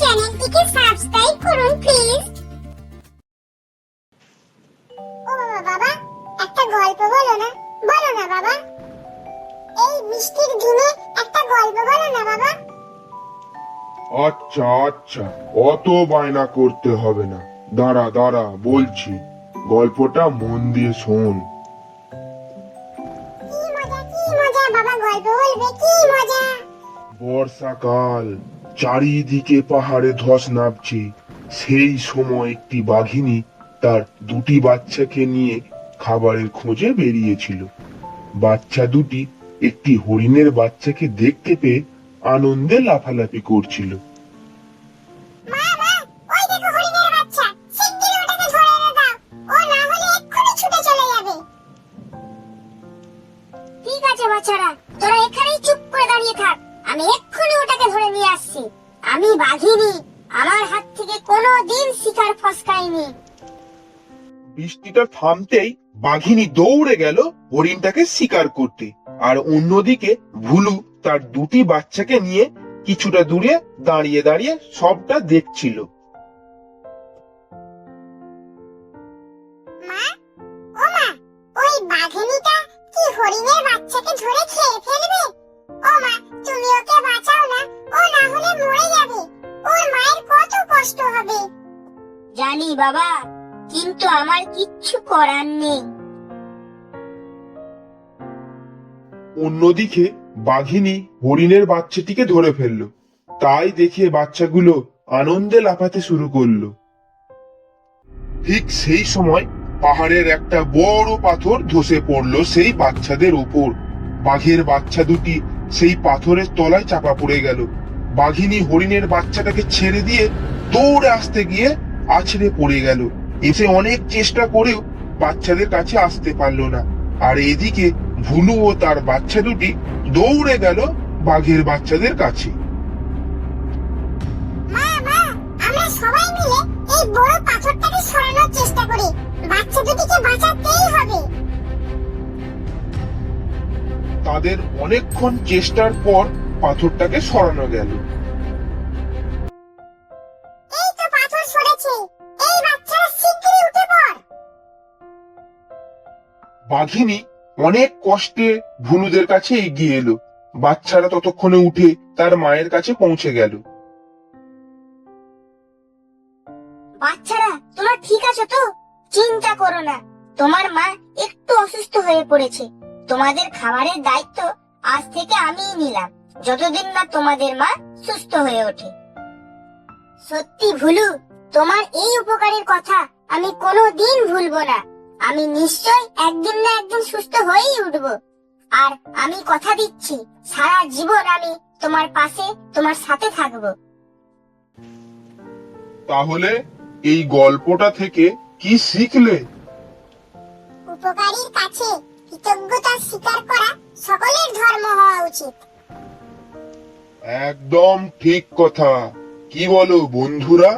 চ্যানেলটিকে সাবস্ক্রাইব করুন প্লিজ ও বাবা বাবা একটা গল্প বলো না বলো না বাবা। এই বৃষ্টির দিনে একটা গল্প বলো না বাবা। আচ্ছা আচ্ছা অত বায়না করতে হবে না। দাঁড়া দাঁড়া বলছি গল্পটা মন দিয়ে শোন। বর্ষাকাল। চারিদিকে পাহাড়ে ধস নামছে। সেই সময় একটি বাঘিনী তার দুটি বাচ্চাকে নিয়ে খাবারের খোঁজে বেরিয়েছিল। বাচ্চা দুটি একটি হরিণের বাচ্চাকে দেখতে পেয়ে আনন্দে লাফালাফি করছিল। বাচ্চারা, তোরা এখানেই চুপ করে দাঁড়িয়ে থাক। আমি এক্ষুনি ওটাকে ধরে নিয়ে আসছি। আমি বাঘিনী আমার হাত থেকে কোনো দিন শিকার ফসকায়নি বৃষ্টিটা থামতেই বাঘিনী দৌড়ে গেল হরিণটাকে শিকার করতে। আর অন্যদিকে ভুলু তার দুটি বাচ্চাকে নিয়ে কিছুটা দূরে দাঁড়িয়ে দাঁড়িয়ে সবটা দেখছিল। ওই বাঘিনীটা কি হরিণের বাচ্চাকে ধরে খেয়ে ফেলবে? ও মা তুমি ওকে বাঁচাও না ও না হলে মরে যাবে। ওর মায়ের কত কষ্ট হবে। জানি বাবা কিন্তু আমার কিচ্ছু করার নেই। অন্যদিকে বাঘিনী হরিণের বাচ্চাটিকে ধরে ফেলল। তাই দেখে বাচ্চাগুলো আনন্দে লাফাতে শুরু করল। ঠিক সেই সময় পাহাড়ের একটা বড় পাথর ধসে পড়ল সেই বাচ্চাদের উপর বাঘের বাচ্চা দুটি সেই পাথরের তলায় চাপা পড়ে গেল। বাঘিনী হরিণের বাচ্চাটাকে ছেড়ে দিয়ে দৌড়ে আসতে গিয়ে আছড়ে পড়ে গেল। এসে অনেক চেষ্টা করেও বাচ্চাদের কাছে আসতে পারল না। আর এদিকে ভুলু ও তার বাচ্চা দুটি দৌড়ে গেল বাঘের বাচ্চাদের কাছে। চেষ্টা করি। বাচ্চা দুটিকে বাঁচাতেই হবে। তাদের অনেকক্ষণ চেষ্টার পর পাথরটাকে সরানো গেল। বাঘিনী অনেক কষ্টে ভুলুদের কাছে এগিয়ে এলো। বাচ্চারা ততক্ষণে উঠে তার মায়ের কাছে পৌঁছে গেল। বাচ্চারা তোমরা ঠিক আছো তো? চিন্তা করো না। তোমার মা একটু অসুস্থ হয়ে পড়েছে। তোমাদের খাবারের দায়িত্ব আজ থেকে আমিই নিলাম। যতদিন না তোমাদের মা সুস্থ হয়ে ওঠে। সত্যি ভুলু তোমার এই উপকারের কথা আমি কোনো দিন ভুলবো না। আমি নিশ্চয় একদিন না একদিন সুস্থ হয়েই উঠবো। আর আমি কথা দিচ্ছি সারা জীবন আমি তোমার পাশে তোমার সাথে থাকব। তাহলে এই গল্পটা থেকে কি শিখলে? উপকারীর স্বীকার করা সকলের ধর্ম হওয়া উচিত। একদম ঠিক কথা। কি বলো বন্ধুরা?